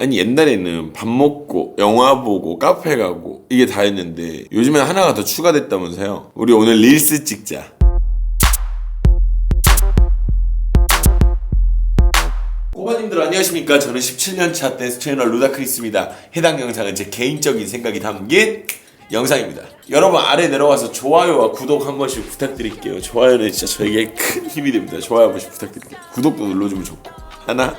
아니 옛날에는 밥 먹고 영화 보고 카페 가고 이게 다였는데 요즘엔 하나가 더 추가됐다면서요? 우리 오늘 릴스 찍자. 꼬마님들 안녕하십니까? 저는 17년차 댄스 채널 루다크리스입니다. 해당 영상은 제 개인적인 생각이 담긴 영상입니다. 여러분 아래 내려와서 좋아요와 구독 한 번씩 부탁드릴게요. 좋아요는 진짜 저에게 큰 힘이 됩니다. 좋아요 한 번씩 부탁드릴게요. 구독도 눌러주면 좋고. 하나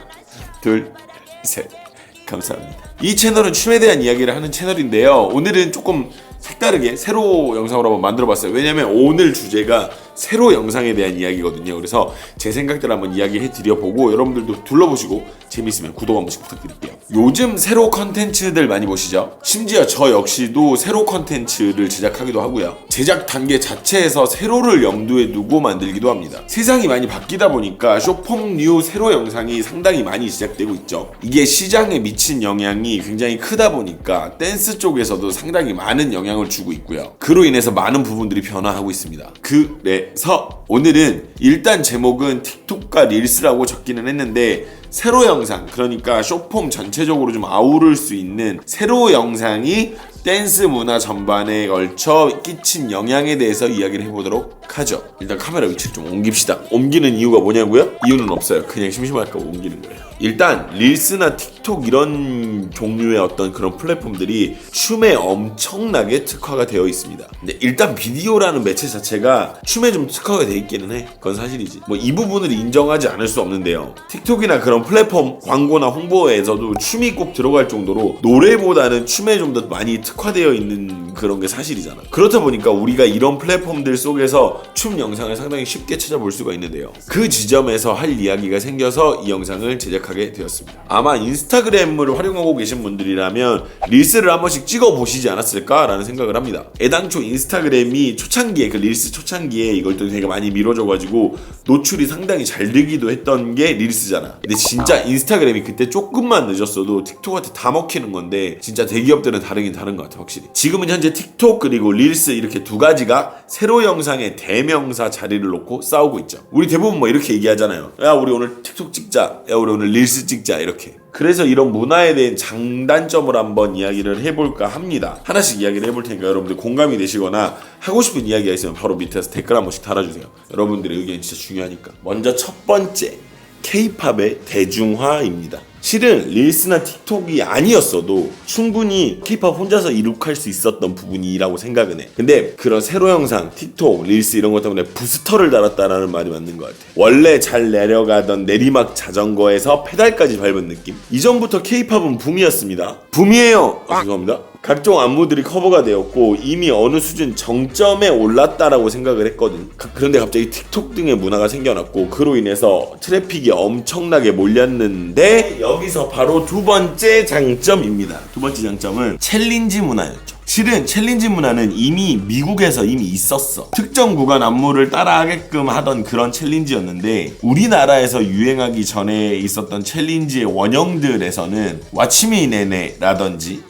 둘셋 감사합니다. 이 채널은 춤에 대한 이야기를 하는 채널인데요. 오늘은 조금 색다르게 새로 영상으로 한번 만들어 봤어요. 왜냐면 오늘 주제가 새로 영상에 대한 이야기거든요. 그래서 제 생각대로 한번 이야기해 드려보고 여러분들도 둘러보시고 재밌으면 구독 한 번씩 부탁드릴게요. 요즘 새로 컨텐츠들 많이 보시죠? 심지어 저 역시도 새로 컨텐츠를 제작하기도 하고요. 제작 단계 자체에서 세로를 염두에 두고 만들기도 합니다. 세상이 많이 바뀌다 보니까 쇼폼 뉴 새로 영상이 상당히 많이 제작되고 있죠. 이게 시장에 미친 영향이 굉장히 크다 보니까 댄스 쪽에서도 상당히 많은 영향을 주고 있고요. 그로 인해서 많은 부분들이 변화하고 있습니다. 그래 서 오늘은 일단 제목은 틱톡과 릴스라고 적기는 했는데 세로 영상 그러니까 쇼폼 전체적으로 좀 아우를 수 있는 세로 영상이 댄스 문화 전반에 걸쳐 끼친 영향에 대해서 이야기를 해보도록 하죠. 일단 카메라 위치를 좀 옮깁시다. 옮기는 이유가 뭐냐고요? 이유는 없어요. 그냥 심심할까 봐 옮기는 거예요. 일단 릴스나 틱톡 이런 종류의 어떤 그런 플랫폼들이 춤에 엄청나게 특화가 되어 있습니다. 근데 일단 비디오라는 매체 자체가 춤에 좀 특화가 되어 있기는 해. 그건 사실이지. 뭐 이 부분을 인정하지 않을 수 없는데요. 틱톡이나 그런 플랫폼 광고나 홍보에서도 춤이 꼭 들어갈 정도로 노래보다는 춤에 좀 더 많이 특화 되어 있는 그런 게 사실이잖아. 그렇다 보니까 우리가 이런 플랫폼들 속에서 춤 영상을 상당히 쉽게 찾아볼 수가 있는데요. 그 지점에서 할 이야기가 생겨서 이 영상을 제작하게 되었습니다. 아마 인스타그램을 활용하고 계신 분들이라면 릴스를 한 번씩 찍어 보시지 않았을까라는 생각을 합니다. 애당초 인스타그램이 초창기에 그 릴스 초창기에 이걸 또 되게 많이 밀어줘가지고 노출이 상당히 잘 되기도 했던 게 릴스잖아. 근데 진짜 인스타그램이 그때 조금만 늦었어도 틱톡한테 다 먹히는 건데 진짜 대기업들은 다르긴 다른 것 같아 확실히. 지금은 현재 틱톡 그리고 릴스 이렇게 두 가지가 세로 영상의 대명사 자리를 놓고 싸우고 있죠. 우리 대부분 뭐 이렇게 얘기하잖아요. 야 우리 오늘 틱톡 찍자. 야 우리 오늘 릴스 찍자 이렇게. 그래서 이런 문화에 대한 장단점을 한번 이야기를 해볼까 합니다. 하나씩 이야기를 해볼 테니까 여러분들 공감이 되시거나 하고 싶은 이야기가 있으면 바로 밑에서 댓글 한 번씩 달아주세요. 여러분들의 의견이 진짜 중요하니까. 먼저 첫 번째. K-팝의 대중화입니다. 실은 릴스나 틱톡이 아니었어도 충분히 K-팝 혼자서 이룩할 수 있었던 부분이라고 생각은 해. 근데 그런 세로 영상, 틱톡, 릴스 이런 것 때문에 부스터를 달았다라는 말이 맞는 것 같아. 원래 잘 내려가던 내리막 자전거에서 페달까지 밟은 느낌. 이전부터 K-팝은 붐이었습니다. 붐이에요. 아, 죄송합니다. 각종 안무들이 커버가 되었고 이미 어느 수준 정점에 올랐다라고 생각을 했거든. 가- 그런데 갑자기 틱톡 등의 문화가 생겨났고 그로 인해서 트래픽이 엄청나게 몰렸는데 여기서 바로 두 번째 장점입니다. 두 번째 장점은 챌린지 문화였죠. 실은 챌린지 문화는 이미 미국에서 이미 있었어. 특정 구간 안무를 따라하게끔 하던 그런 챌린지였는데 우리나라에서 유행하기 전에 있었던 챌린지의 원형들에서는 왓츠미 네네라든지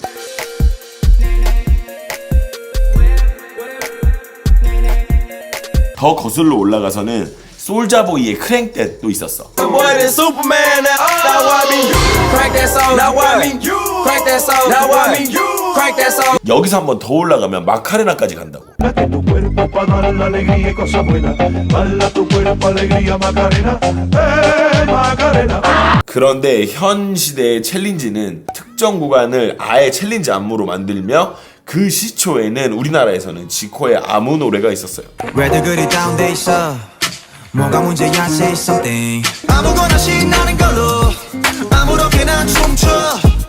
더 거슬러 올라가서는 솔자보이의 있었어. Crank that song. 여기서 한번 더 올라가면 마카레나까지 간다고. ¡Eh! 그런데 현 시대의 챌린지는 특정 구간을 아예 챌린지 안무로 만들며 그 시초에는 우리나라에서는 지코의 아무 노래가 있었어요. 왜들 그리 다운돼 있어 뭐가 문제야 say something 아무거나 신나는 걸로 아무렇게나 춤춰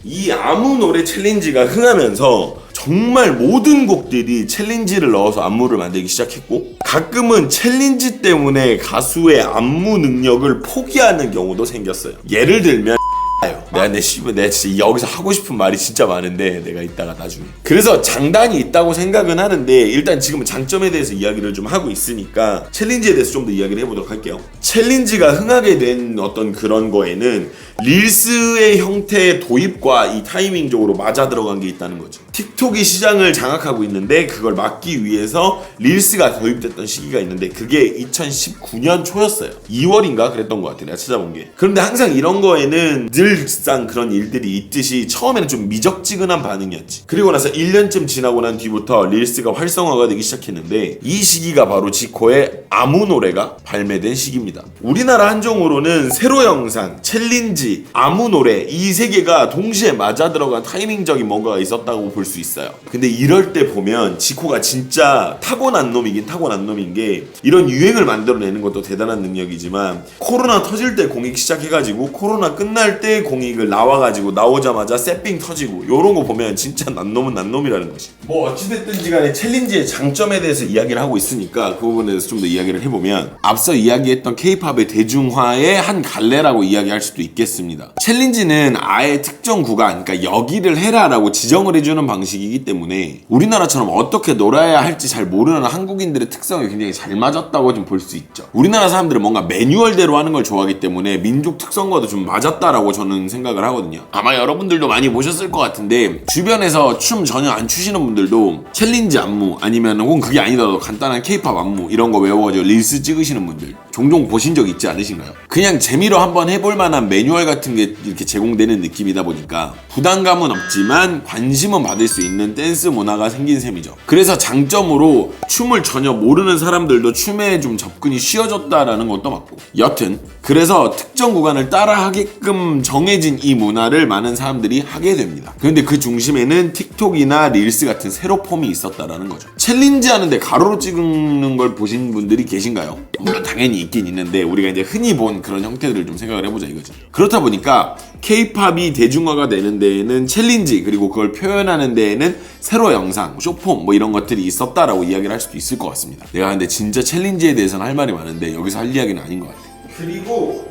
이 아무 노래 챌린지가 흥하면서 정말 모든 곡들이 챌린지를 넣어서 안무를 만들기 시작했고 가끔은 챌린지 때문에 가수의 안무 능력을 포기하는 경우도 생겼어요. 예를 들면 요 내가 내 씨발 내가 진짜 여기서 하고 싶은 말이 진짜 많은데 내가 이따가 나중에. 그래서 장단이 있다고 생각은 하는데 일단 지금은 장점에 대해서 이야기를 좀 하고 있으니까 챌린지에 대해서 좀 더 이야기를 해보도록 할게요. 챌린지가 흥하게 된 어떤 그런 거에는 릴스의 형태의 도입과 이 타이밍적으로 맞아 들어간 게 있다는 거죠 틱톡이 시장을 장악하고 있는데 그걸 막기 위해서 릴스가 도입됐던 시기가 있는데 그게 2019년 초였어요 2월인가 그랬던 것 같아요 내가 찾아본 게 그런데 항상 이런 거에는 늘 늘상 그런 일들이 있듯이 처음에는 좀 미적지근한 반응이었지. 그리고 나서 1년쯤 지나고 난 뒤부터 릴스가 활성화가 되기 시작했는데 이 시기가 바로 지코의 아무 노래가 발매된 시기입니다. 우리나라 한정으로는 세로 영상, 챌린지, 아무 노래 이 세 개가 동시에 맞아 들어간 타이밍적인 뭔가가 있었다고 볼수 있어요. 근데 이럴 때 보면 지코가 진짜 타고난 놈이긴 타고난 놈인 게 이런 유행을 만들어내는 것도 대단한 능력이지만 코로나 터질 때 공익 시작해가지고 코로나 끝날 때 공익을 나와가지고 나오자마자 세핑 터지고 요런 거 보면 진짜 난 놈은 난 놈이라는 것이. 뭐 어찌됐든지 간에 챌린지의 장점에 대해서 이야기를 하고 있으니까 그 부분에 대해서 좀 더 이야기를 해보면 앞서 이야기했던 케이팝의 대중화의 한 갈래라고 이야기할 수도 있겠습니다. 챌린지는 아예 특정 구간, 그러니까 여기를 해라라고 지정을 해주는 방 식이기 때문에 우리나라처럼 어떻게 놀아야 할지 잘 모르는 한국인들의 특성이 굉장히 잘 맞았다고 좀 볼 수 있죠. 우리나라 사람들은 뭔가 매뉴얼대로 하는 걸 좋아하기 때문에 민족 특성과도 좀 맞았다라고 저는 생각을 하거든요. 아마 여러분들도 많이 보셨을 것 같은데 주변에서 춤 전혀 안 추시는 분들도 챌린지 안무 아니면 혹은 그게 아니더라도 간단한 케이팝 안무 이런 거 외워가지고 릴스 찍으시는 분들 종종 보신 적 있지 않으신가요? 그냥 재미로 한번 해볼 만한 매뉴얼 같은 게 이렇게 제공되는 느낌이다 보니까 부담감은 없지만 관심은 받을 수 있는 댄스 문화가 생긴 셈이죠. 그래서 장점으로 춤을 전혀 모르는 사람들도 춤에 좀 접근이 쉬워졌다라는 것도 맞고 여튼 그래서 특정 구간을 따라하게끔 정해진 이 문화를 많은 사람들이 하게 됩니다. 그런데 그 중심에는 틱톡이나 릴스 같은 세로 폼이 있었다라는 거죠. 챌린지 하는데 가로로 찍는 걸 보신 분들이 계신가요? 물론 당연히 있긴 있는데 우리가 이제 흔히 본 그런 형태들을 좀 생각을 해보자 이거지. 그렇다 보니까 케이팝이 대중화가 되는 데에는 챌린지 그리고 그걸 표현하는 데에는 세로 영상, 쇼폼 뭐 이런 것들이 있었다라고 이야기를 할 수도 있을 것 같습니다. 내가 근데 진짜 챌린지에 대해서는 할 말이 많은데 여기서 할 이야기는 아닌 것 같아. 그리고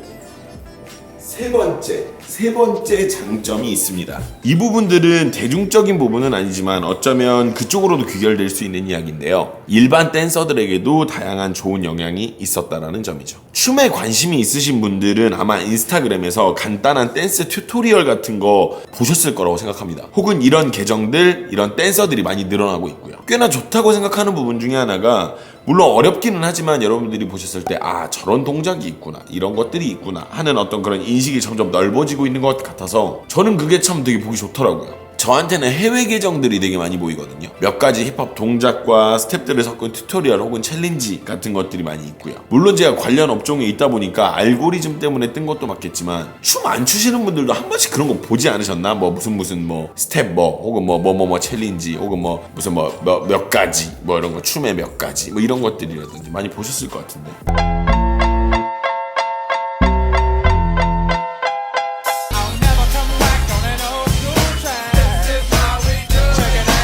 세 번째, 세 번째 장점이 있습니다. 이 부분들은 대중적인 부분은 아니지만 어쩌면 그쪽으로도 귀결될 수 있는 이야기인데요. 일반 댄서들에게도 다양한 좋은 영향이 있었다라는 점이죠. 춤에 관심이 있으신 분들은 아마 인스타그램에서 간단한 댄스 튜토리얼 같은 거 보셨을 거라고 생각합니다. 혹은 이런 계정들, 이런 댄서들이 많이 늘어나고 있고요. 꽤나 좋다고 생각하는 부분 중에 하나가 물론 어렵기는 하지만 여러분들이 보셨을 때 아 저런 동작이 있구나 이런 것들이 있구나 하는 어떤 그런 인식이 점점 넓어 지고 있는 것 같아서 저는 그게 참 되게 보기 좋더라고요. 저한테는 해외 계정들이 되게 많이 보이거든요. 몇 가지 힙합 동작과 스텝들을 섞은 튜토리얼 혹은 챌린지 같은 것들이 많이 있고요. 물론 제가 관련 업종에 있다 보니까 알고리즘 때문에 뜬 것도 맞겠지만 춤 안 추시는 분들도 한 번씩 그런 거 보지 않으셨나? 뭐 무슨 무슨 뭐 스텝 뭐 혹은 뭐 뭐 뭐 뭐 챌린지 혹은 뭐 무슨 뭐 몇 가지 뭐 이런 거 춤의 몇 가지 뭐 이런 것들이라든지 많이 보셨을 것 같은데.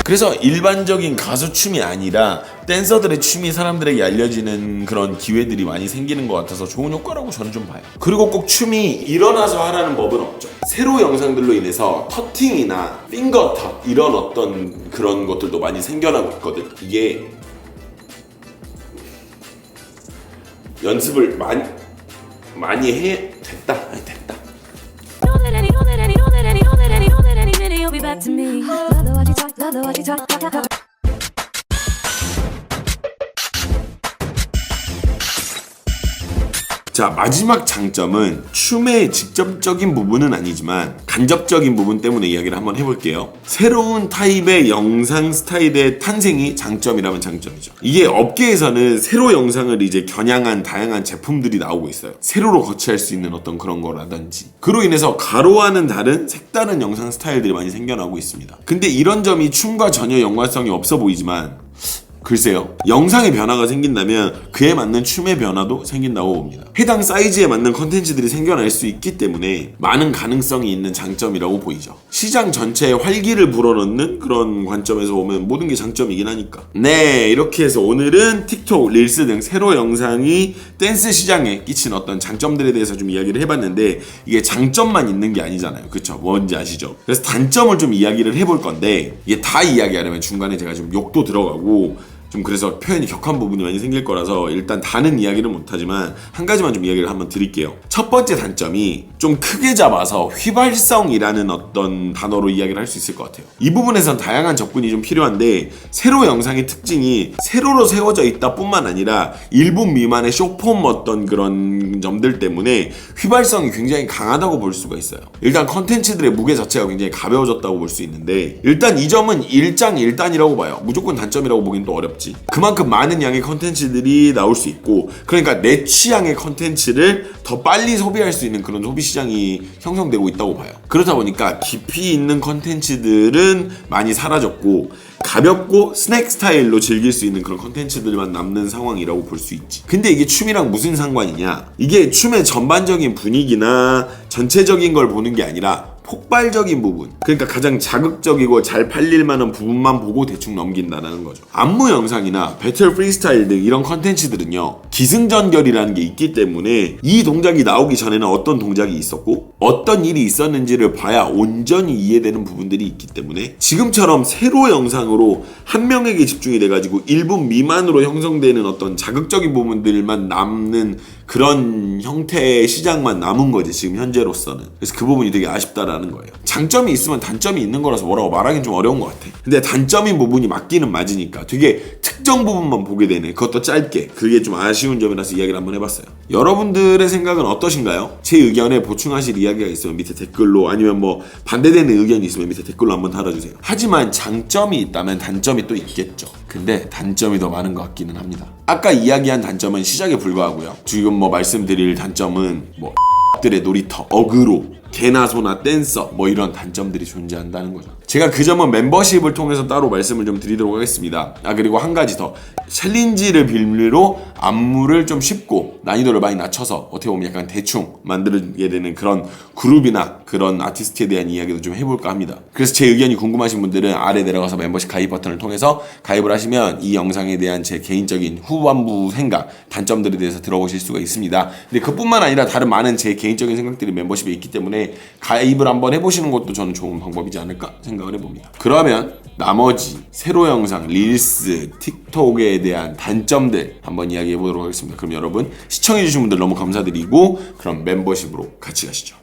그래서 일반적인 가수 춤이 아니라 댄서들의 춤이 사람들에게 알려지는 그런 기회들이 많이 생기는 것 같아서 좋은 효과라고 저는 좀 봐요. 그리고 꼭 춤이 일어나서 하라는 법은 없죠. 세로 영상들로 인해서 터팅이나 핑거 터 이런 어떤 그런 것들도 많이 생겨나고 있거든. 이게 연습을 많이 많이 해 됐다 아니 됐다. talk, love the way she talk, talk, talk. 자 마지막 장점은 춤의 직접적인 부분은 아니지만 간접적인 부분 때문에 이야기를 한번 해볼게요. 새로운 타입의 영상 스타일의 탄생이 장점이라면 장점이죠. 이게 업계에서는 세로 영상을 이제 겨냥한 다양한 제품들이 나오고 있어요. 세로로 거치할 수 있는 어떤 그런 거라든지 그로 인해서 가로와는 다른 색다른 영상 스타일들이 많이 생겨나고 있습니다. 근데 이런 점이 춤과 전혀 연관성이 없어 보이지만 글쎄요. 영상의 변화가 생긴다면 그에 맞는 춤의 변화도 생긴다고 봅니다. 해당 사이즈에 맞는 컨텐츠들이 생겨날 수 있기 때문에 많은 가능성이 있는 장점이라고 보이죠. 시장 전체에 활기를 불어넣는 그런 관점에서 보면 모든 게 장점이긴 하니까. 네, 이렇게 해서 오늘은 틱톡, 릴스 등 세로 영상이 댄스 시장에 끼친 어떤 장점들에 대해서 좀 이야기를 해봤는데 이게 장점만 있는 게 아니잖아요. 그쵸? 뭔지 아시죠? 그래서 단점을 좀 이야기를 해볼 건데 이게 다 이야기하려면 중간에 제가 좀 욕도 들어가고 좀좀 그래서 표현이 격한 부분이 많이 생길 거라서 일단 다는 이야기를 못하지만 한 가지만 좀 이야기를 한번 드릴게요. 첫 번째 단점이 좀 크게 잡아서 휘발성이라는 어떤 단어로 이야기를 할 수 있을 것 같아요. 이 부분에선 다양한 접근이 좀 필요한데 세로 영상의 특징이 세로로 세워져 있다 뿐만 아니라 1분 미만의 쇼폼 어떤 그런 점들 때문에 휘발성이 굉장히 강하다고 볼 수가 있어요. 일단 컨텐츠들의 무게 자체가 굉장히 가벼워졌다고 볼 수 있는데 일단 이 점은 일장일단이라고 봐요. 무조건 단점이라고 보긴 또 어렵지. 그만큼 많은 양의 컨텐츠들이 나올 수 있고 그러니까 내 취향의 컨텐츠를 더 빨리 소비할 수 있는 그런 소비 시장이 형성되고 있다고 봐요. 그렇다 보니까 깊이 있는 컨텐츠들은 많이 사라졌고 가볍고 스낵 스타일로 즐길 수 있는 그런 컨텐츠들만 남는 상황이라고 볼 수 있지. 근데 이게 춤이랑 무슨 상관이냐? 이게 춤의 전반적인 분위기나 전체적인 걸 보는 게 아니라 폭발적인 부분. 그러니까 가장 자극적이고 잘 팔릴 만한 부분만 보고 대충 넘긴다는 거죠. 안무 영상이나 배틀 프리스타일 등 이런 컨텐츠들은요 기승전결이라는 게 있기 때문에 이 동작이 나오기 전에는 어떤 동작이 있었고 어떤 일이 있었는지를 봐야 온전히 이해되는 부분들이 있기 때문에 지금처럼 세로 영상으로 한 명에게 집중이 돼가지고 1분 미만으로 형성되는 어떤 자극적인 부분들만 남는 그런 형태의 시장만 남은 거지 지금 현재로서는. 그래서 그 부분이 되게 아쉽다라는 거예요. 장점이 있으면 단점이 있는 거라서 뭐라고 말하기는 좀 어려운 것 같아. 근데 단점인 부분이 맞기는 맞으니까 되게 특정 부분만 보게 되네. 그것도 짧게. 그게 좀 아쉬운 점이라서 이야기를 한번 해봤어요. 여러분들의 생각은 어떠신가요? 제 의견에 보충하실 이야기가 있으면 밑에 댓글로 아니면 뭐 반대되는 의견이 있으면 밑에 댓글로 한번 달아주세요. 하지만 장점이 있다면 단점이 또 있겠죠. 근데 단점이 더 많은 것 같기는 합니다. 아까 이야기한 단점은 시작에 불과하고요. 지금 뭐 말씀드릴 단점은 뭐 들의 놀이터, 어그로, 개나 소나 댄서 뭐 이런 단점들이 존재한다는 거죠. 제가 그 점은 멤버십을 통해서 따로 말씀을 좀 드리도록 하겠습니다. 아 그리고 한 가지 더 챌린지를 빌미로 안무를 좀 쉽고 난이도를 많이 낮춰서 어떻게 보면 약간 대충 만들게 되는 그런 그룹이나 그런 아티스트에 대한 이야기도 좀 해볼까 합니다. 그래서 제 의견이 궁금하신 분들은 아래 내려가서 멤버십 가입 버튼을 통해서 가입을 하시면 이 영상에 대한 제 개인적인 후반부 생각, 단점들에 대해서 들어보실 수가 있습니다. 근데 그뿐만 아니라 다른 많은 제 개인적인 생각들이 멤버십에 있기 때문에 가입을 한번 해보시는 것도 저는 좋은 방법이지 않을까 생각을 해봅니다. 그러면 나머지 세로 영상, 릴스, 틱톡에 대한 단점들 한번 이야기해 보도록 하겠습니다. 그럼 여러분 시청해 주신 분들 너무 감사드리고 그럼 멤버십으로 같이 가시죠.